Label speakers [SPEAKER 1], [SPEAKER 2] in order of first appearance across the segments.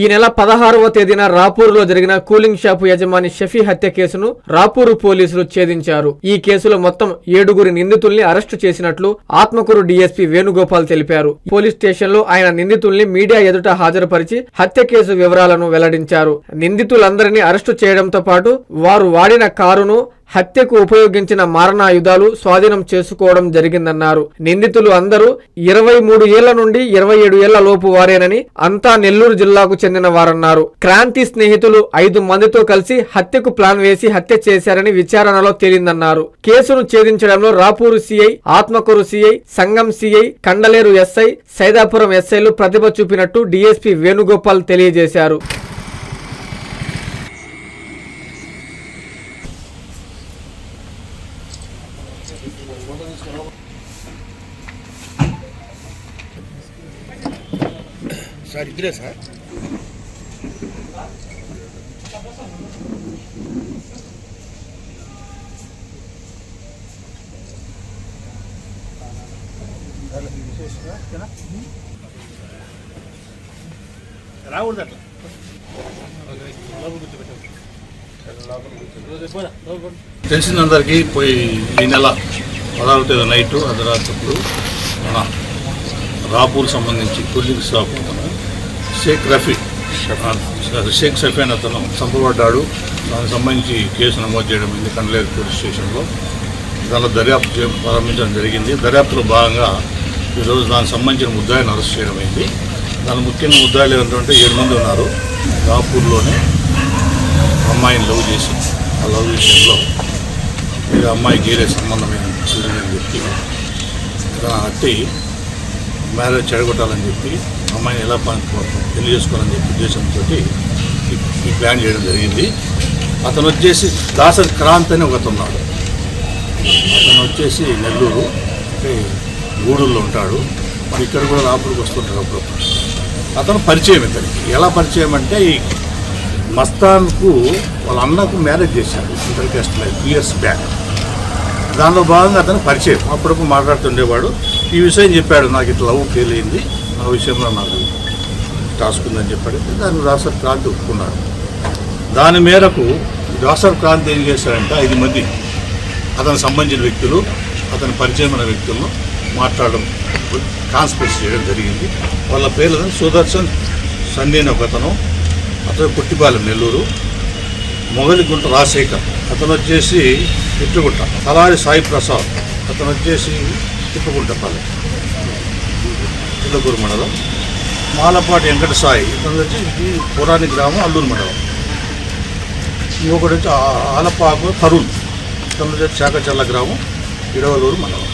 [SPEAKER 1] ఈ నెల పదహారవ తేదీన రాపూర్లో జరిగిన కూలింగ్ షాపు యజమాని షఫీ హత్య కేసును రాపూరు పోలీసులు ఛేదించారు. ఈ కేసులో మొత్తం ఏడుగురి నిందితుల్ని అరెస్టు చేసినట్లు ఆత్మకూరు డీఎస్పీ వేణుగోపాల్ తెలిపారు. పోలీస్ స్టేషన్లో ఆయన నిందితుల్ని మీడియా ఎదుట హాజరుపరిచి హత్య కేసు వివరాలను వెల్లడించారు. నిందితులందరినీ అరెస్టు చేయడంతో పాటు వారు వాడిన కారును హత్యకు ఉపయోగించిన మారణాయుధాలు స్వాధీనం చేసుకోవడం జరిగిందన్నారు. నిందితులు అందరూ ఇరవై మూడు ఏళ్ళ నుండి ఇరవై ఏడు ఏళ్ళ లోపు వారేనని అంతా నెల్లూరు జిల్లాకు చెందిన వారన్నారు. క్రాంతి స్నేహితులు ఐదు మందితో కలిసి హత్యకు ప్లాన్ వేసి హత్య చేశారని విచారణలో తేలిందన్నారు. కేసును ఛేదించడంలో Rapur CI Atmakur CI Sangam CI Kandaleru SI Saidapuram ఎస్ఐలు ప్రతిభ చూపినట్టు డీఎస్పీ వేణుగోపాల్ తెలియజేశారు.
[SPEAKER 2] సార్ ఇద్దరే సార్. రాకూడదు అట్లా. తెలిసిందందరికీ పోయి ఈ నెల పదహారు తేదీ నైట్ అర్ధరాత్రులు మన రాపూర్ సంబంధించి కూలింగ్ షాప్ అతను షేక్ రఫీ షేక్ సఫీ అని అతను చంపబడ్డాడు. దానికి సంబంధించి కేసు నమోదు చేయడం ఇది కండలేరు పోలీస్ స్టేషన్లో. దానిలో దర్యాప్తు ప్రారంభించడం జరిగింది. దర్యాప్తులో భాగంగా ఈరోజు దానికి సంబంధించిన ముద్దాయిని అరెస్ట్ చేయడం అయింది. దాని ముఖ్యంగా ముద్దాయిలు ఏంటంటే ఏడు మంది ఉన్నారు రాపూర్లోనే. అమ్మాయిని లవ్ చేసి ఆ లవ్ విషయంలో మీరు అమ్మాయికి ఏరే సంబంధమైన చూడని చెప్పి అట్టి మ్యారేజ్ చెడగొట్టాలని చెప్పి అమ్మాయిని ఎలా పెళ్ళి చేసుకోవాలని చెప్పి ఉద్దేశంతో ఈ ప్లాన్ చేయడం జరిగింది. అతను వచ్చేసి దాసరి క్రాంత్ అని ఒకతున్నాడు అతను అతను వచ్చేసి నెల్లూరు అంటే గూడూరులో ఉంటాడు. మరి ఇక్కడ కూడా రాపూర్కి వస్తుంటాడు అప్పుడప్పుడు. అతను పరిచయం ఇతనికి. ఎలా పరిచయం అంటే ఈ మస్తాన్కు వాళ్ళ అన్నకు మ్యారేజ్ చేశాడు inter caste life two years back. దానిలో భాగంగా అతను పరిచయం. అప్పుడప్పుడు మాట్లాడుతుండేవాడు. ఈ విషయం చెప్పాడు. నాకు ఇట్లా లవ్ ఫెయిల్ అయింది ఆ విషయంలో నాకు టాస్క్ ఉందని చెప్పాడు. దాన్ని రాసర్ క్రాంతి ఒప్పుకున్నాడు దాని మేరకు రాసర్ క్రాంతి ఏం చేశాడంటే ఐదు మంది అతనికి సంబంధించిన వ్యక్తులు అతని పరిచయమైన వ్యక్తులను మాట్లాడడం కాన్స్పిరసీ చేయడం జరిగింది. వాళ్ళ పేర్లు సుదర్శన్ సంధ్య ఒక అతను అతను పుట్టిపాలెం నెల్లూరు. మొగలిగుంట రాజశేఖర్. అతను వచ్చేసి ఇట్టుగుంట తలారి సాయి ప్రసాద్. అతను వచ్చేసి తిప్పగుంటపాలెం చిల్లకూరు మండలం. మాలపాటి వెంకట సాయి. ఇతను వచ్చి పురాణి గ్రామం అల్లూరు మండలం. ఇంకొకటి వచ్చి ఆలపాకు తరుణ్. ఇతను వచ్చి శాఖచల్ల గ్రామం ఇడవలూరు మండలం.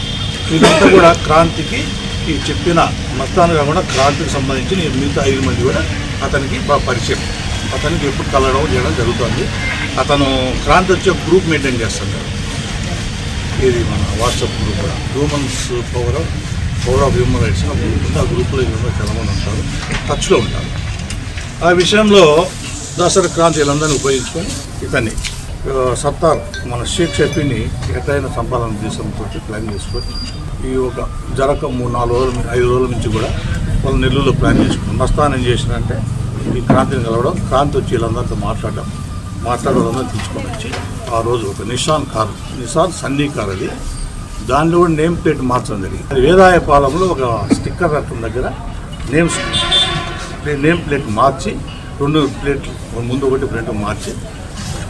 [SPEAKER 2] వీళ్ళంతా కూడా క్రాంతికి ఈ చెప్పిన మస్తాన్ కాకుండా క్రాంతికి సంబంధించి మిగతా ఐదు మంది కూడా అతనికి బాగా పరిచయం. అతనికి ఎప్పుడు కలవడం చేయడం జరుగుతుంది. అతను క్రాంతి వచ్చి ఒక గ్రూప్ మెయింటైన్ చేస్తుంటారు ఇది మన వాట్సాప్ గ్రూప్ కూడా. Humans power of power of human rights ఆ గ్రూప్ ఉంది. ఆ గ్రూప్లో ఈరోజు చాలామంది ఉంటారు టచ్లో ఉంటారు ఆ విషయంలో దసరా క్రాంతి వీళ్ళందరినీ ఉపయోగించుకొని ఇతన్ని సత్తార్ మన షేక్ షఫీని ఎట్లయినా సంపాదన ఉద్దేశంతో ప్లాన్ చేసుకొని ఈ ఒక జరక మూడు నాలుగు రోజుల ఐదు రోజుల నుంచి కూడా వాళ్ళు నెల్లూరులో ప్లాన్ చేసుకుని మస్తాన్ చేసినంటే ఈ క్రాంతిని కలవడం క్రాంతి వచ్చి వీళ్ళందరితో మాట్లాడడం మాట్లాడే వాళ్ళందరూ తీసుకొని వచ్చి ఆ రోజు ఒక Nissan car Nissan Sunny car అది. దానిలో కూడా నేమ్ ప్లేట్ మార్చడం జరిగింది. అది వేదాయ పాలెంలో ఒక స్టిక్కర్ రకం దగ్గర నేమ్స్ నేమ్ ప్లేట్ మార్చి రెండు ప్లేట్లు ముందు ఒకటి ప్లేట్ మార్చి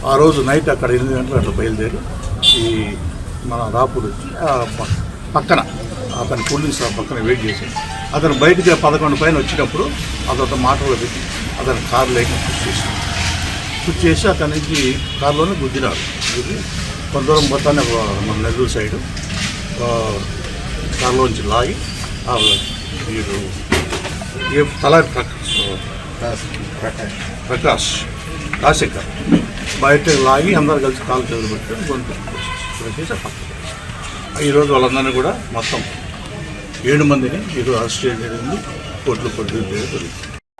[SPEAKER 2] ఆ రోజు నైట్ అక్కడ ఎనిమిది గంటలు అట్లా బయలుదేరి ఈ మన రాపూర్ వచ్చి పక్కన అతని పోలీసు పక్కన వెయిట్ చేసి అతను బయటికి పదకొండు పైన వచ్చినప్పుడు అతను మాటలు పెట్టి అతను కారు లేక పుష్ చేసి పుష్ చేసి అతని నుంచి కారులోనే గుద్దినాడు. గుద్ది కొంత దూరం పోతానే మన నెల్లూరు సైడు కారులోంచి లాగి ఆ వీడు ఏ తల ప్రకాష్ ప్రకాష్ రాజశేఖర్ బయట లాగి అందరు కలిసి కాలు చదువు పెట్టుకొని గొంతు ఈరోజు వాళ్ళందరినీ కూడా మొత్తం ఏడు మందిని ఈరోజు అరెస్ట్ చేయడం జరిగింది. కోర్టులో కొట్టి జరుగుతుంది